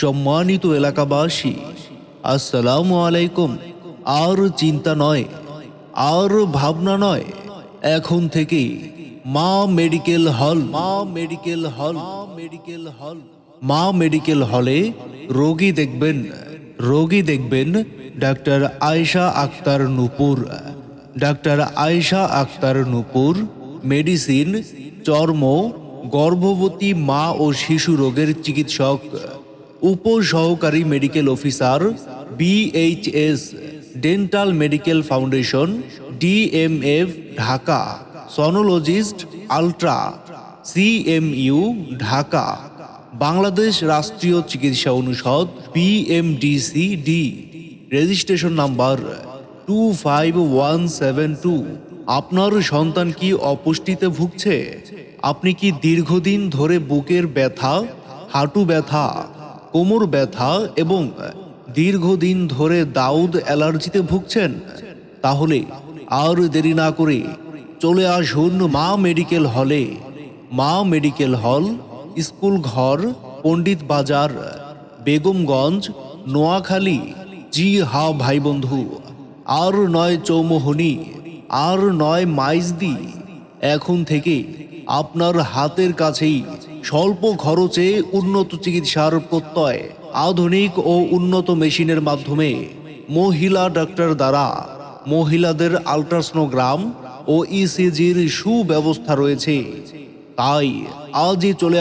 সম্মানিত এলাকাবাসী, আসসালামু আলাইকুম। আর চিন্তা নয়, আর ভাবনা নয়, এখন থেকে মা মেডিকেল হল, মা মেডিকেল হল মেডিকেল হল, মা মেডিকেল হলে রোগী দেখবেন রোগী দেখবেন doctor Ayesha Akter Nupur. Doctor Ayesha Akter Nupur, medicine, চর্ম গর্ভবতী মা ও শিশু রোগের চিকিৎসক, উপসহকারী medical officer BHS dental medical foundation DMF Dhaka, sonologist, ultra CMU Dhaka, Bangladesh রাষ্ট্রীয় চিকিৎসা অনুষদ BMDC D. Registration number two five one seven two. আপনার সন্তান কি অপুষ্টিতে ভুগছে? আপনি কি দীর্ঘদিন ধরে বুকের ব্যথা, হাঁটু ব্যথা, কোমর ব্যথা এবং দীর্ঘদিন ধরে দাউদ অ্যালার্জিতে ভুগছেন? তাহলে আর দেরি না করে চলে আসুন মা মেডিকেল হলে। মা মেডিকেল হল, স্কুল ঘর, পণ্ডিত বাজার, বেগমগঞ্জ, নোয়াখালী। জি হা ভাই বন্ধু, আর নয় চৌমোহনী। আর নয় মাইজদি এখন থেকে আপনার হাতের কাছেই স্বল্প খরচে উন্নত চিকিৎসার প্রত্যয়, আধুনিক ও উন্নত মেশিনের মাধ্যমে মহিলা ডাক্তার দ্বারা মহিলাদের আলট্রাসনোগ্রাম ও ইসিজির সুব্যবস্থা রয়েছে। তাই আজই চলে